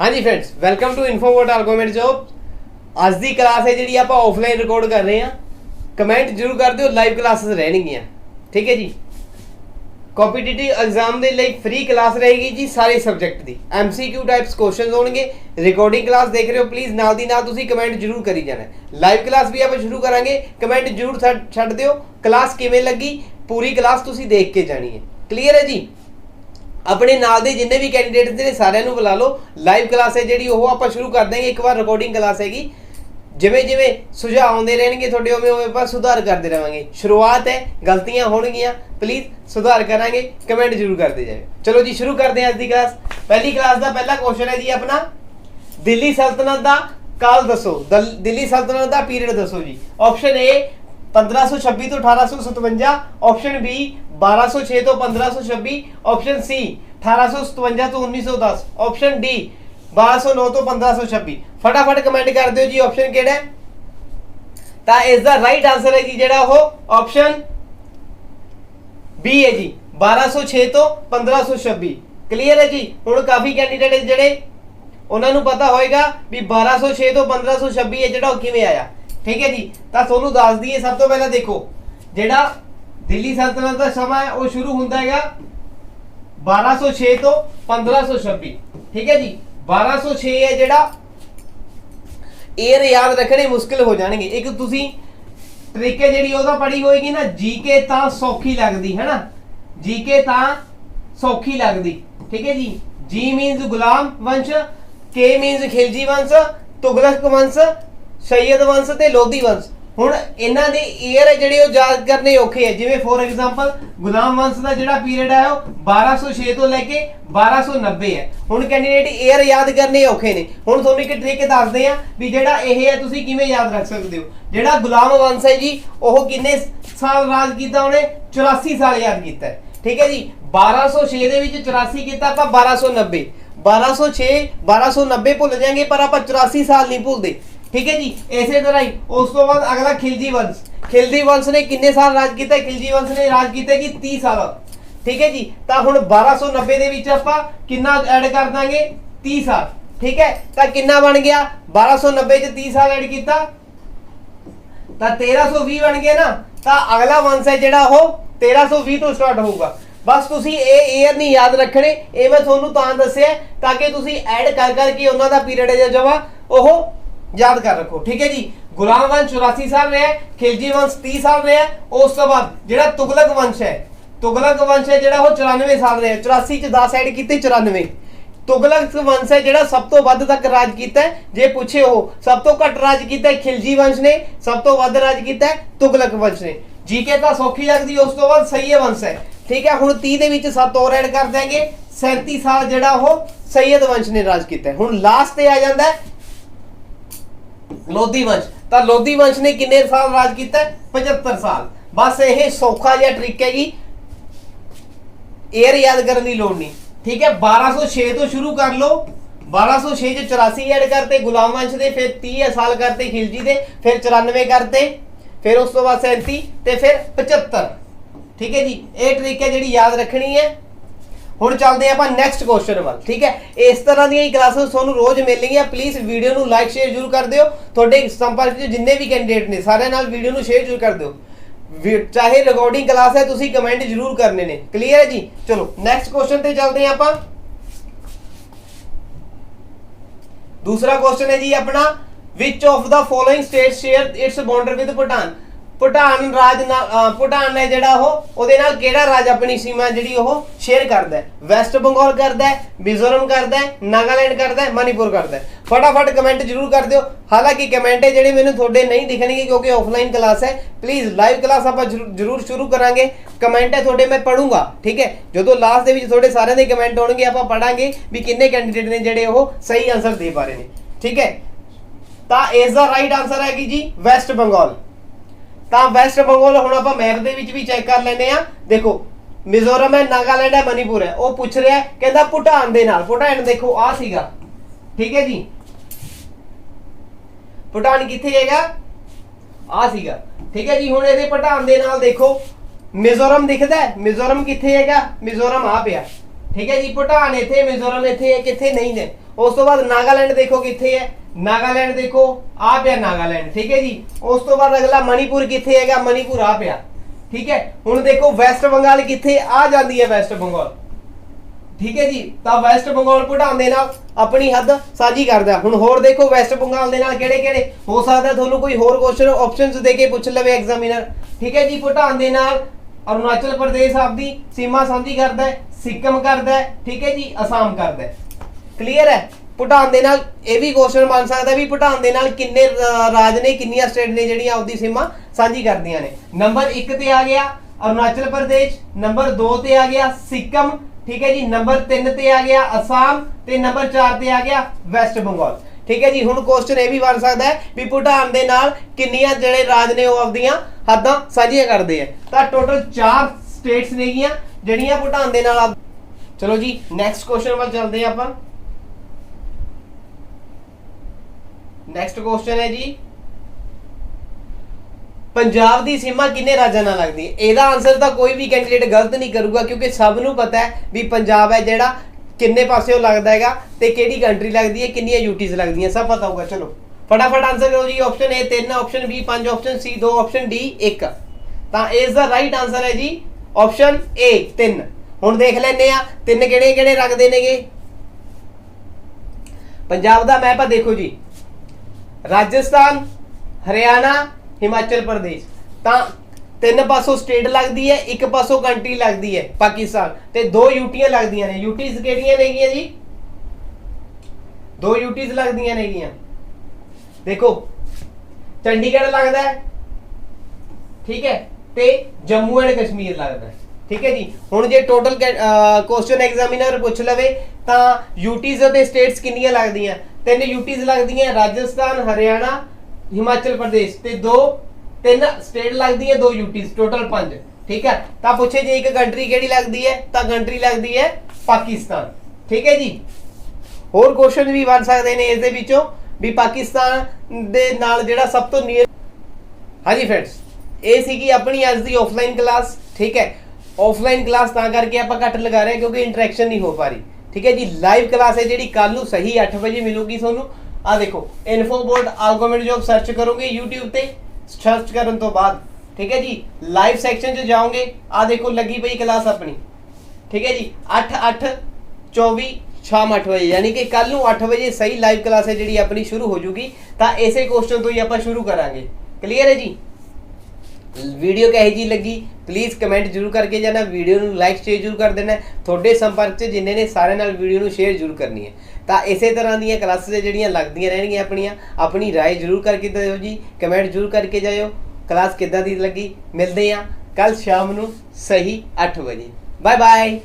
ਹਾਂਜੀ friends welcome to ਇਨਫੋਵਰਟ argument job ਅੱਜ ਦੀ ਕਲਾਸ ਹੈ ਜਿਹੜੀ ਆਪਾਂ ਆਫਲਾਈਨ ਰਿਕਾਰਡ ਕਰ ਰਹੇ ਹਾਂ। ਕਮੈਂਟ ਜ਼ਰੂਰ ਕਰ ਦਿਓ ਲਾਈਵ ਕਲਾਸਿਸ ਰਹਿਣਗੀਆਂ। ਠੀਕ ਹੈ ਜੀ? ਕੰਪੀਟੀਟਿਵ ਐਗਜ਼ਾਮ ਦੇ ਲਈ ਫ੍ਰੀ ਕਲਾਸ ਰਹੇਗੀ ਜੀ ਸਾਰੇ ਸਬਜੈਕਟ ਦੀ। ਐਮਸੀਕਿਊ ਟਾਈਪਸ ਕੁਐਸਚਨਸ ਹੋਣਗੇ। ਰਿਕਾਰਡਿੰਗ ਕਲਾਸ ਦੇਖ ਰਹੇ ਹੋ ਪਲੀਜ਼ ਨਾਲ ਦੀ ਨਾਲ ਤੁਸੀਂ ਕਮੈਂਟ ਜ਼ਰੂਰ ਕਰੀ ਜਾਣਾ ਲਾਈਵ ਕਲਾਸ ਵੀ ਆਪਾਂ ਸ਼ੁਰੂ ਕਰਾਂਗੇ। ਕਮੈਂਟ ਜ਼ਰੂਰ ਛੱਡ- ਛੱਡ ਦਿਓ। ਕਲਾਸ ਕਿਵੇਂ ਲੱਗੀ? ਪੂਰੀ ਕਲਾਸ ਤੁਸੀਂ ਦੇਖ ਕੇ ਜਾਣੀ ਹੈ। ਕਲੀਅਰ ਹੈ ਜੀ? ਆਪਣੇ ਨਾਲ ਦੇ ਜਿੰਨੇ ਵੀ ਕੈਂਡੀਡੇਟਸ ਨੇ, ਸਾਰਿਆਂ ਨੂੰ ਬੁਲਾ ਲਓ। ਲਾਈਵ ਕਲਾਸ ਹੈ ਜਿਹੜੀ, ਉਹ ਆਪਾਂ ਸ਼ੁਰੂ ਕਰ ਦਾਂਗੇ ਇੱਕ ਵਾਰ ਰਿਕਾਰਡਿੰਗ ਕਲਾਸ ਹੈਗੀ। ਜਿਵੇਂ ਜਿਵੇਂ ਸੁਝਾਅ ਆਉਂਦੇ ਰਹਿਣਗੇ ਤੁਹਾਡੇ, ਉਵੇਂ ਉਵੇਂ ਆਪਾਂ ਸੁਧਾਰ ਕਰਦੇ ਰਵਾਂਗੇ ਸ਼ੁਰੂਆਤ ਹੈ, ਗਲਤੀਆਂ ਹੋਣਗੀਆਂ। ਪਲੀਜ਼ ਸੁਧਾਰ ਕਰਾਂਗੇ। ਕਮੈਂਟ ਜ਼ਰੂਰ ਕਰਦੇ ਜਾਇਓ। ਚਲੋ ਜੀ, ਸ਼ੁਰੂ ਕਰਦੇ ਹਾਂ ਅੱਜ ਦੀ ਕਲਾਸ ਪਹਿਲੀ ਕਲਾਸ ਦਾ ਪਹਿਲਾ ਕੁਐਸਚਨ ਹੈ ਜੀ ਆਪਣਾ। ਦਿੱਲੀ ਸਲਤਨਤ ਦਾ ਕਾਲ ਦੱਸੋ। ਦਲ- ਦਿੱਲੀ ਸਲਤਨਤ ਦਾ ਪੀਰੀਅਡ ਦੱਸੋ ਜੀ। ਆਪਸ਼ਨ ਏ 1526 ਤੋਂ 1857 ਆਪਸ਼ਨ ਬੀ 1206 ਤੋਂ 1526 ਆਪਸ਼ਨ ਸੀ 1857 ਤੋਂ 1910 ਆਪਸ਼ਨ ਡੀ 1209 ਤੋਂ 1526 ਫਟਾਫਟ ਕਮੈਂਟ ਕਰ ਦਿਓ ਜੀ ਆਪਸ਼ਨ ਕਿਹੜਾ ਹੈ? ਤਾਂ ਇਸ ਦਾ ਰਾਈਟ ਆਨਸਰ ਹੈ ਜੀ ਜਿਹੜਾ ਉਹ ਆਪਸ਼ਨ ਬੀ ਹੈ ਜੀ 1206 ਤੋਂ 1526 ਕਲੀਅਰ ਹੈ ਜੀ? ਹੁਣ ਕਾਫੀ ਕੈਂਡੀਡੇਟ ਜਿਹੜੇ, ਉਹਨਾਂ ਨੂੰ ਪਤਾ ਹੋਏਗਾ ਵੀ 1206 ਤੋਂ 1526 ਹੈ ਜਿਹੜਾ ਉਹ ਕਿਵੇਂ ਆਇਆ। ਠੀਕ ਹੈ ਜੀ? ਤਾਂ ਤੁਹਾਨੂੰ ਦੱਸ ਦਈਏ, ਸਭ ਤੋਂ ਪਹਿਲਾਂ ਦੇਖੋ, ਜਿਹੜਾ ਦਿੱਲੀ ਸਲਤਨਤ ਦਾ ਸਮਾਂ ਹੈ, ਉਹ ਸ਼ੁਰੂ ਹੁੰਦਾ ਹੈਗਾ 1206 ਤੋਂ 1526 ਠੀਕ ਹੈ ਜੀ 1206 ਹੈ ਜਿਹੜਾ ਇਹ ਯਾਦ ਰੱਖਣੇ ਮੁਸ਼ਕਿਲ ਹੋ ਜਾਣਗੇ। ਇੱਕ ਤੁਸੀਂ ਤਰੀਕੇ ਜਿਹੜੀ ਉਹਦਾ ਪੜੀ ਹੋਏਗੀ ਨਾ, ਜੀਕੇ ਤਾਂ ਸੌਖੀ ਲੱਗਦੀ, ਹੈ ਨਾ? ਜੀਕੇ ਤਾਂ ਸੌਖੀ ਲੱਗਦੀ। ਠੀਕ ਹੈ ਜੀ ਜੀ ਮੀਨਸ ਗੁਲਾਮ ਵੰਸ਼, ਕੇ ਮੀਨਸ ਖਿਲਜੀ ਵੰਸ਼, ਤੁਗਲਕ ਵੰਸ਼, ਸੈਯਦ ਵੰਸ਼ ਤੇ ਲੋਧੀ ਵੰਸ਼। ਹੁਣ ਇਹਨਾਂ ਦੇ ਏਅਰ ਜਿਹੜੇ ਉਹ ਯਾਦ ਕਰਨੇ ਔਖੇ ਹੈ ਜਿਵੇਂ ਫੋਰ ਐਗਜ਼ਾਮਪਲ ਗੁਲਾਮ ਵੰਸ਼ ਦਾ ਜਿਹੜਾ ਪੀਰੀਅਡ ਹੈ ਉਹ 1206 ਤੋਂ ਲੈ ਕੇ 1290 ਹੈ ਹੁਣ ਕੈਂਡੀਡੇਟ ਏਅਰ ਯਾਦ ਕਰਨੇ ਔਖੇ ਨੇ। ਹੁਣ ਤੁਹਾਨੂੰ ਇੱਕ ਟ੍ਰਿਕ ਦੱਸਦੇ ਆ ਵੀ ਜਿਹੜਾ ਇਹ ਹੈ ਤੁਸੀਂ ਕਿਵੇਂ ਯਾਦ ਰੱਖ ਸਕਦੇ ਹੋ? ਜਿਹੜਾ ਗੁਲਾਮ ਵੰਸ਼ ਹੈ ਜੀ, ਉਹ ਕਿੰਨੇ ਸਾਲ ਰਾਜ ਕੀਤਾ ਉਹਨੇ? 84 ਸਾਲ ਯਾਦ ਕੀਤਾ। ਠੀਕ ਹੈ ਜੀ? 1206 ਦੇ ਵਿੱਚ 84 ਕੀਤਾ ਆਪਾਂ 1290 1206 1290 ਭੁੱਲ ਜਾਾਂਗੇ, ਪਰ ਆਪਾਂ 84 ਸਾਲ ਨਹੀਂ ਭੁੱਲਦੇ। ਠੀਕ ਹੈ ਜੀ, ਇਸੇ ਤਰ੍ਹਾਂ ਹੀ ਉਸ ਤੋਂ ਬਾਅਦ ਅਗਲਾ ਖਿਲਜੀ ਵੰਸ਼। ਖਿਲਜੀ ਵੰਸ਼ ਨੇ ਕਿੰਨੇ ਸਾਲ ਰਾਜ ਕੀਤਾ? ਖਿਲਜੀ ਵੰਸ਼ ਨੇ ਰਾਜ ਕੀਤਾ ਜੀ 30 ਸਾਲ। ਠੀਕ ਹੈ ਜੀ, ਤਾਂ ਹੁਣ 1290 ਦੇ ਵਿੱਚ ਆਪਾਂ ਕਿੰਨਾ ਐਡ ਕਰ ਦਾਂਗੇ? 30 ਸਾਲ। ਠੀਕ ਹੈ, ਤਾਂ ਕਿੰਨਾ ਬਣ ਗਿਆ? 1290 ਚ 30 ਸਾਲ ਐਡ ਕੀਤਾ। ਤਾਂ 1320 ਬਣ ਗਿਆ ਨਾ, ਤਾਂ ਅਗਲਾ ਵੰਸ਼ ਹੈ ਜਿਹੜਾ ਉਹ 1320 ਤੋਂ ਸਟਾਰਟ ਹੋਊਗਾ। ਬਸ ਤੁਸੀਂ ਇਹ ਈਅਰ ਨਹੀਂ ਯਾਦ ਰੱਖਣੇ, ਇਹ ਮੈਂ ਤੁਹਾਨੂੰ ਤਾਂ ਦੱਸਿਆ, ਤਾਂ ਕਿ ਤੁਸੀਂ ਐਡ ਕਰ ਕਰਕੇ ਉਹਨਾਂ ਦਾ ਪੀਰੀਅਡ ਹੈ ਜਵਾ ਉਹ ਯਾਦ ਕਰ ਰੱਖੋ, ਠੀਕ ਹੈ ਜੀ? ਗੁਲਾਮ ਵੰਸ਼ 84 ਸਾਲ ਰਿਹਾ, ਖਿਲਜੀ ਵੰਸ਼ 30 ਸਾਲ ਰਿਹਾ, ਉਸ ਤੋਂ ਬਾਅਦ ਜਿਹੜਾ ਤੁਗਲਕ ਵੰਸ਼ ਹੈ, ਤੁਗਲਕ ਵੰਸ਼ ਹੈ ਜਿਹੜਾ ਉਹ 94 ਸਾਲ ਰਿਹਾ ਹੈ। 84 ਚ 10 ਐਡ ਕੀਤੇ 94 ਤੁਗਲਕ ਵੰਸ਼ ਹੈ ਜਿਹੜਾ ਸਭ ਤੋਂ ਵੱਧ ਤੱਕ ਰਾਜ ਕੀਤਾ ਜੇ ਪੁੱਛੇ ਉਹ, ਸਭ ਤੋਂ ਘੱਟ ਰਾਜ ਕੀਤਾ ਖਿਲਜੀ ਵੰਸ਼ ਨੇ, ਸਭ ਤੋਂ ਵੱਧ ਰਾਜ ਕੀਤਾ ਤੁਗਲਕ ਵੰਸ਼ ਨੇ। ਜੀਕੇ ਤਾਂ ਸੌਖੀ ਲੱਗਦੀ, ਉਸ ਤੋਂ ਬਾਅਦ ਸਈਏ ਵੰਸ਼ ਹੈ, ਠੀਕ ਹੈ? ਹੁਣ 30 ਦੇ ਵਿੱਚ 7 ਹੋਰ ਐਡ ਕਰ ਦਿਆਂਗੇ 37 ਸਾਲ ਜਿਹੜਾ ਉਹ ਸੈਯਦ ਵੰਸ਼ ਨੇ ਰਾਜ ਕੀਤਾ ਹੁਣ ਲਾਸਟ ਤੇ ਆ ਜਾਂਦਾ ਲੋਧੀ ਵੰਸ਼ ਤਾਂ ਲੋਧੀ ਵੰਸ਼ ਨੇ ਕਿੰਨੇ ਸਾਲ ਰਾਜ ਕੀਤਾ? ਹੈ? 75 ਸਾਲ। ਬਸ ਇਹ ਸੌਖਾ ਜਿਹਾ ਟ੍ਰਿਕ ਹੈਗੀ ਏਅਰ ਯਾਦ ਕਰਨ ਦੀ ਲੋੜ ਨਹੀਂ। ਠੀਕ ਹੈ 1206 ਤੋਂ ਸ਼ੁਰੂ ਕਰ ਲਓ। 1206 ਚ 84 ਐਡ ਕਰਤੇ, ਗੁਲਾਮ ਵੰਸ਼ ਦੇ, ਫਿਰ 30 ਸਾਲ ਕਰਤੇ ਖਿਲਜੀ ਦੇ, ਫਿਰ 94 ਕਰਤੇ, ਫਿਰ ਉਸ ਤੋਂ ਬਾਅਦ 37 ਤੇ ਫਿਰ 75 ਠੀਕ ਹੈ ਜੀ, ਇਹ ਟ੍ਰਿਕ ਹੈ ਜਿਹੜੀ ਯਾਦ ਰੱਖਣੀ ਹੈ। ਹੁਣ ਚੱਲਦੇ ਹਾਂ ਆਪਾਂ ਨੈਕਸਟ ਕੁਐਸਚਨ ਵੱਲ, ਠੀਕ ਹੈ? ਇਸ ਤਰ੍ਹਾਂ ਦੀਆਂ ਹੀ ਕਲਾਸਿਸ ਤੁਹਾਨੂੰ ਰੋਜ਼ ਮਿਲਣਗੀਆਂ ਪਲੀਜ਼ ਵੀਡੀਓ ਨੂੰ ਲਾਈਕ ਸ਼ੇਅਰ ਜ਼ਰੂਰ ਕਰ ਦਿਓ। ਤੁਹਾਡੇ ਸੰਪਰਕ 'ਚ ਜਿੰਨੇ ਵੀ ਕੈਂਡੀਡੇਟ ਨੇ, ਸਾਰਿਆਂ ਨਾਲ ਵੀਡੀਓ ਨੂੰ ਸ਼ੇਅਰ ਜ਼ਰੂਰ ਕਰ ਦਿਓ। ਵੀ- ਚਾਹੇ ਰਿਕਾਰਡਿੰਗ ਕਲਾਸ ਹੈ, ਤੁਸੀਂ ਕਮੈਂਟ ਜ਼ਰੂਰ ਕਰਨੇ ਨੇ। ਕਲੀਅਰ ਹੈ ਜੀ? ਚਲੋ ਨੈਕਸਟ ਕੁਐਸਚਨ ਤੇ ਚੱਲਦੇ ਹਾਂ ਆਪਾਂ। ਦੂਸਰਾ ਕੁਐਸਚਨ ਹੈ ਜੀ ਆਪਣਾ ਵਿਚ of the following state share its boundary with Bhutan Bhutan ਰਾਜ ਨਾਲ ਭੂਟਾਨ ਹੈ ਜਿਹੜਾ ਉਹ, ਉਹਦੇ ਨਾਲ ਕਿਹੜਾ ਰਾਜ ਆਪਣੀ ਸੀਮਾ ਜਿਹੜੀ ਉਹ ਸ਼ੇਅਰ ਕਰਦਾ ਵੈਸਟ ਬੰਗਾਲ ਕਰਦਾ ਮਿਜ਼ੋਰਮ ਕਰਦਾ ਨਾਗਾਲੈਂਡ ਕਰਦਾ ਮਨੀਪੁਰ ਕਰਦਾ ਫਟਾਫਟ ਕਮੈਂਟ ਜ਼ਰੂਰ ਕਰ ਦਿਓ। ਹਾਲਾਂਕਿ ਕਮੈਂਟ ਹੈ ਜਿਹੜੇ ਮੈਨੂੰ ਤੁਹਾਡੇ ਨਹੀਂ ਦਿਖਣਗੇ ਕਿਉਂਕਿ ਆਫਲਾਈਨ ਕਲਾਸ ਹੈ ਪਲੀਜ਼ ਲਾਈਵ ਕਲਾਸ ਆਪਾਂ ਜ਼ਰੂਰ- ਜ਼ਰੂਰ ਸ਼ੁਰੂ ਕਰਾਂਗੇ। ਕਮੈਂਟ ਹੈ ਤੁਹਾਡੇ, ਮੈਂ ਪੜੂੰਗਾ ਠੀਕ ਹੈ? ਜਦੋਂ ਲਾਸਟ ਦੇ ਵਿੱਚ ਤੁਹਾਡੇ ਸਾਰਿਆਂ ਦੇ ਕਮੈਂਟ ਆਉਣਗੇ, ਆਪਾਂ ਪੜਾਂਗੇ ਵੀ ਕਿੰਨੇ ਕੈਂਡੀਡੇਟ ਨੇ ਜਿਹੜੇ ਉਹ ਸਹੀ ਆਨਸਰ ਦੇ ਪਾ ਰਹੇ ਨੇ, ਠੀਕ ਹੈ? ਤਾਂ ਇਸ ਦਾ ਰਾਈਟ ਆਨਸਰ ਹੈ ਕਿ ਜੀ ਵੈਸਟ ਬੰਗਾਲ ਤਾਂ ਵੈਸਟ ਬੰਗਾਲ ਹੁਣ ਆਪਾਂ ਮੈਪ ਦੇ ਵਿੱਚ ਵੀ ਚੈੱਕ ਕਰ ਲੈਂਦੇ ਆ ਦੇਖੋ, ਮਿਜ਼ੋਰਮ ਹੈ, ਨਾਗਾਲੈਂਡ ਹੈ, ਮਨੀਪੁਰ ਹੈ। ਉਹ ਪੁੱਛ ਰਿਹਾ ਕਹਿੰਦਾ ਭੂਟਾਨ ਦੇ ਨਾਲ। ਭੂਟਾਨ ਦੇਖੋ ਆ ਸੀਗਾ। ਠੀਕ ਹੈ ਜੀ? ਭੂਟਾਨ ਕਿੱਥੇ ਹੈਗਾ? ਆ ਸੀਗਾ। ਠੀਕ ਹੈ ਜੀ, ਹੁਣ ਇਹਦੇ ਭੂਟਾਨ ਦੇ ਨਾਲ ਦੇਖੋ। ਮਿਜ਼ੋਰਮ ਦਿਖਦਾ ਹੈ। ਮਿਜ਼ੋਰਮ ਕਿੱਥੇ ਹੈਗਾ? ਮਿਜ਼ੋਰਮ ਆ ਪਿਆ। ਠੀਕ ਹੈ ਜੀ, ਭੂਟਾਨ ਇੱਥੇ, ਮਿਜ਼ੋਰਮ ਇੱਥੇ ਹੈ ਕਿੱਥੇ ਨਹੀਂ ਨੇ। ਉਸ ਤੋਂ ਬਾਅਦ ਨਾਗਾਲੈਂਡ ਦੇਖੋ ਕਿੱਥੇ ਹੈ। ਨਾਗਾਲੈਂਡ ਦੇਖੋ, ਆ ਪਿਆ ਨਾਗਾਲੈਂਡ, ਠੀਕ ਹੈ ਜੀ। ਉਸ ਤੋਂ ਬਾਅਦ ਅਗਲਾ ਮਣੀਪੁਰ ਕਿੱਥੇ ਹੈਗਾ? ਮਣੀਪੁਰ ਆ ਪਿਆ, ਠੀਕ ਹੈ। ਹੁਣ ਦੇਖੋ, ਵੈਸਟ ਬੰਗਾਲ ਕਿੱਥੇ? ਆ ਜਾਂਦੀ ਹੈ ਵੈਸਟ ਬੰਗਾਲ। ਠੀਕ ਹੈ ਜੀ, ਤਾਂ ਵੈਸਟ ਬੰਗਾਲ ਭੂਟਾਨ ਦੇ ਨਾਲ ਆਪਣੀ ਹੱਦ ਸਾਂਝੀ ਕਰਦਾ। ਹੁਣ ਹੋਰ ਦੇਖੋ, ਵੈਸਟ ਬੰਗਾਲ ਦੇ ਨਾਲ ਕਿਹੜੇ ਕਿਹੜੇ? ਹੋ ਸਕਦਾ ਤੁਹਾਨੂੰ ਕੋਈ ਹੋਰ ਕੁਐਸਚਨ ਆਪਸ਼ਨਸ ਦੇ ਕੇ ਪੁੱਛ ਲਵੇ ਐਗਜ਼ਾਮੀਨਰ ਠੀਕ ਹੈ ਜੀ, ਭੂਟਾਨ ਦੇ ਨਾਲ ਅਰੁਣਾਚਲ ਪ੍ਰਦੇਸ਼ ਆਪਦੀ ਸੀਮਾ ਸਾਂਝੀ ਕਰਦਾ ਹੈ। ਸਿੱਕਮ ਕਰਦਾ ਹੈ, ਠੀਕ ਹੈ ਜੀ, ਅਸਾਮ ਕਰਦਾ ਹੈ। ਕਲੀਅਰ ਹੈ? ਭੂਟਾਨ ਦੇ ਨਾਲ ਇਹ ਵੀ ਕੁਐਸਚਨ ਬਣ ਸਕਦਾ ਵੀ ਭੂਟਾਨ ਦੇ ਨਾਲ ਕਿੰਨੇ ਰਾਜ ਨੇ, ਕਿੰਨੀਆਂ ਸਟੇਟ ਨੇ ਜਿਹੜੀਆਂ ਆਪਦੀ ਸੀਮਾ ਸਾਂਝੀ ਕਰਦੀਆਂ ਨੇ। ਨੰਬਰ 1 ਤੇ ਆ ਗਿਆ ਅਰੁਣਾਚਲ ਪ੍ਰਦੇਸ਼ ਨੰਬਰ 2 ਤੇ ਆ ਗਿਆ ਸਿੱਕਮ, ਠੀਕ ਹੈ ਜੀ ਨੰਬਰ 3 ਤੇ ਆ ਗਿਆ ਅਸਾਮ ਤੇ ਨੰਬਰ 4 ਤੇ ਆ ਗਿਆ ਵੈਸਟ ਬੰਗਾਲ ਠੀਕ ਹੈ ਜੀ, ਹੁਣ ਕੁਐਸਚਨ ਇਹ ਵੀ ਬਣ ਸਕਦਾ ਹੈ ਵੀ ਭੂਟਾਨ ਦੇ ਨਾਲ ਕਿੰਨੀਆਂ ਜਿਹੜੇ ਰਾਜ ਨੇ ਉਹ ਆਪਦੀਆਂ ਹੱਦਾਂ ਸਾਂਝੀਆਂ ਕਰਦੇ ਆ। ਤਾਂ ਟੋਟਲ 4 ਸਟੇਟਸ ਨੇਗੀਆਂ, ਜਿਹੜੀਆਂ ਭੂਟਾਨ ਦੇ ਨਾਲ ਚਲੋ ਜੀ ਨੈਕਸਟ ਕੁਐਸਚਨ ਵੱਲ ਚੱਲਦੇ ਹਾਂ ਆਪਾਂ। ਨੈਕਸਟ ਕੁਐਸਚਨ ਹੈ ਜੀ, ਪੰਜਾਬ ਦੀ ਸੀਮਾ ਕਿੰਨੇ ਰਾਜਾਂ ਨਾਲ ਲੱਗਦੀ ਹੈ? ਇਹਦਾ ਆਨਸਰ ਤਾਂ ਕੋਈ ਵੀ ਕੈਂਡੀਡੇਟ ਗਲਤ ਨਹੀਂ ਕਰੂਗਾ, ਕਿਉਂਕਿ ਸਭ ਨੂੰ ਪਤਾ ਹੈ ਵੀ ਪੰਜਾਬ ਹੈ ਜਿਹੜਾ ਕਿੰਨੇ ਪਾਸਿਓਂ ਲੱਗਦਾ ਹੈਗਾ ਤੇ ਕਿਹੜੀ ਕੰਟਰੀ ਲੱਗਦੀ ਹੈ, ਕਿੰਨੀਆਂ ਯੂਟੀਜ਼ ਲੱਗਦੀਆਂ, ਸਭ ਪਤਾ ਹੋਊਗਾ, ਚਲੋ। ਫਟਾਫਟ ਆਨਸਰ ਕਰੋ ਜੀ option A 3 option B 5 option C 2 option D 1 ਤਾਂ ਇਸ ਦਾ ਰਾਈਟ ਆਨਸਰ ਹੈ ਜੀ ਆਪਸ਼ਨ A, ਤਿੰਨ। ਹੁਣ ਦੇਖ ਲੈਨੇ ਆ ਤਿੰਨ ਕਿਹੜੇ ਕਿਹੜੇ ਰੱਖਦੇ ਨੇਗੇ? ਪੰਜਾਬ ਦਾ ਮੈਪ ਆ, ਦੇਖੋ ਜੀ। ਰਾਜਸਥਾਨ, ਹਰਿਆਣਾ, ਹਿਮਾਚਲ ਪ੍ਰਦੇਸ਼। ਤਾਂ ਤਿੰਨ ਪਾਸੋਂ ਸਟੇਟ ਲੱਗਦੀ ਹੈ, ਇੱਕ ਪਾਸੋਂ ਕੰਟਰੀ ਲੱਗਦੀ ਹੈ, ਪਾਕਿਸਤਾਨ। ਤੇ ਦੋ ਯੂਟੀਆਂ ਲੱਗਦੀਆਂ ਨੇ। ਯੂਟੀਜ਼ ਕਿਹੜੀਆਂ ਨੇਗੀਆਂ ਜੀ? ਦੋ ਯੂਟੀਜ਼ ਲੱਗਦੀਆਂ ਨੇਗੀਆਂ। ਦੇਖੋ, ਚੰਡੀਗੜ੍ਹ ਲੱਗਦਾ ਹੈ। ਠੀਕ ਹੈ। ਤੇ ਜੰਮੂ ਐਂਡ ਕਸ਼ਮੀਰ ਲੱਗਦਾ। ਠੀਕ ਹੈ ਜੀ? ਹੁਣ ਜੇ ਟੋਟਲ ਕੁਐਸਚਨ ਐਗਜ਼ਾਮੀਨਰ ਪੁੱਛ ਲਵੇ, ਤਾਂ ਯੂਟੀਜ਼ ਅਤੇ ਸਟੇਟਸ ਕਿੰਨੀਆਂ ਲੱਗਦੀਆਂ? ਤਿੰਨ ਯੂਟੀਜ਼ ਲੱਗਦੀਆਂ, ਰਾਜਸਥਾਨ, ਹਰਿਆਣਾ, ਹਿਮਾਚਲ ਪ੍ਰਦੇਸ਼ ਤੇ ਦੋ, ਤਿੰਨ ਸਟੇਟ ਲੱਗਦੀਆਂ, ਦੋ ਯੂਟੀਜ਼ ਟੋਟਲ ਪੰਜ। ਠੀਕ ਹੈ? ਤਾਂ ਪੁੱਛੇ ਜੇ ਇੱਕ ਕੰਟਰੀ ਕਿਹੜੀ ਲੱਗਦੀ ਹੈ, ਤਾਂ ਕੰਟਰੀ ਲੱਗਦੀ ਹੈ ਪਾਕਿਸਤਾਨ। ਠੀਕ ਹੈ ਜੀ? ਹੋਰ ਕੁਐਸਚਨ ਵੀ ਬਣ ਸਕਦੇ ਨੇ ਇਸ ਦੇ ਵਿੱਚੋਂ, ਵੀ ਪਾਕਿਸਤਾਨ ਦੇ ਨਾਲ ਜਿਹੜਾ ਸਭ ਤੋਂ ਨੀਅਰ ਹਾਂਜੀ ਫਰੈਂਡਸ ਇਹ ਸੀਗੀ ਆਪਣੀ ਅੱਜ ਦੀ ਆਫਲਾਈਨ ਕਲਾਸ ਠੀਕ ਹੈ? ਆਫਲਾਈਨ ਕਲਾਸ ਤਾਂ ਕਰਕੇ ਆਪਾਂ ਘੱਟ ਲਗਾ ਰਹੇ ਹਾਂ ਕਿਉਂਕਿ ਇੰਟਰੈਕਸ਼ਨ ਨਹੀਂ ਹੋ ਪਾ ਰਹੀ। ਠੀਕ ਹੈ ਜੀ? ਲਾਈਵ ਕਲਾਸ ਹੈ ਜਿਹੜੀ ਕੱਲ ਨੂੰ ਸਹੀ 8 ਵਜੇ ਮਿਲੂਗੀ ਤੁਹਾਨੂੰ। ਆ ਦੇਖੋ ਇਨਫੋ ਬੋਰਡ ਆਲਗੋਮੈਂਟ ਜੋਬ ਸਰਚ ਕਰੋਗੇ YouTube ਤੇ ਸਰਚ ਕਰਨ ਤੋਂ ਬਾਅਦ। ਠੀਕ ਹੈ ਜੀ? ਲਾਈਵ ਸੈਕਸ਼ਨ 'ਚ ਜਾਓਗੇ ਆ ਦੇਖੋ ਲੱਗੀ ਪਈ ਕਲਾਸ ਆਪਣੀ। ਠੀਕ ਹੈ ਜੀ? 8 8 24 ਸ਼ਾਮ 8 ਵਜੇ। ਯਾਨੀ ਕਿ ਕੱਲ ਨੂੰ 8 ਵਜੇ ਸਹੀ ਲਾਈਵ ਕਲਾਸ ਹੈ ਜਿਹੜੀ ਆਪਣੀ ਸ਼ੁਰੂ ਹੋ ਜੂਗੀ। ਤਾਂ ਇਸੇ ਕੁਐਸਚਨ ਤੋਂ ਹੀ ਆਪਾਂ ਸ਼ੁਰੂ ਕਰਾਂਗੇ। ਕਲੀਅਰ ਹੈ ਜੀ? ਵੀਡੀਓ ਕਹੇ ਜੀ ਲੱਗੀ ਪਲੀਜ਼ ਕਮੈਂਟ ਜਰੂਰ ਕਰਕੇ ਜਾਣਾ ਵੀਡੀਓ ਨੂੰ ਲਾਈਕ ਸ਼ੇਅਰ ਜਰੂਰ ਕਰ ਦੇਣਾ ਤੁਹਾਡੇ ਸੰਪਰਕ 'ਚ ਜਿੰਨੇ ਨੇ ਸਾਰੇ ਨਾਲ ਵੀਡੀਓ ਨੂੰ ਸ਼ੇਅਰ ਜਰੂਰ ਕਰਨੀ ਹੈ ਤਾਂ ਇਸੇ ਤਰ੍ਹਾਂ ਦੀਆਂ ਕਲਾਸਿਸ ਜਿਹੜੀਆਂ ਲੱਗਦੀਆਂ ਰਹਿਣਗੀਆਂ ਆਪਣੀਆਂ ਆਪਣੀ رائے ਜਰੂਰ ਕਰਕੇ ਦਿਓ ਜੀ ਕਮੈਂਟ ਜਰੂਰ ਕਰਕੇ ਜਾਇਓ ਕਲਾਸ ਕਿੱਦਾਂ ਦੀ ਲੱਗੀ ਮਿਲਦੇ ਆ ਕੱਲ ਸ਼ਾਮ ਨੂੰ ਸਹੀ 8 ਵਜੇ ਬਾਏ ਬਾਏ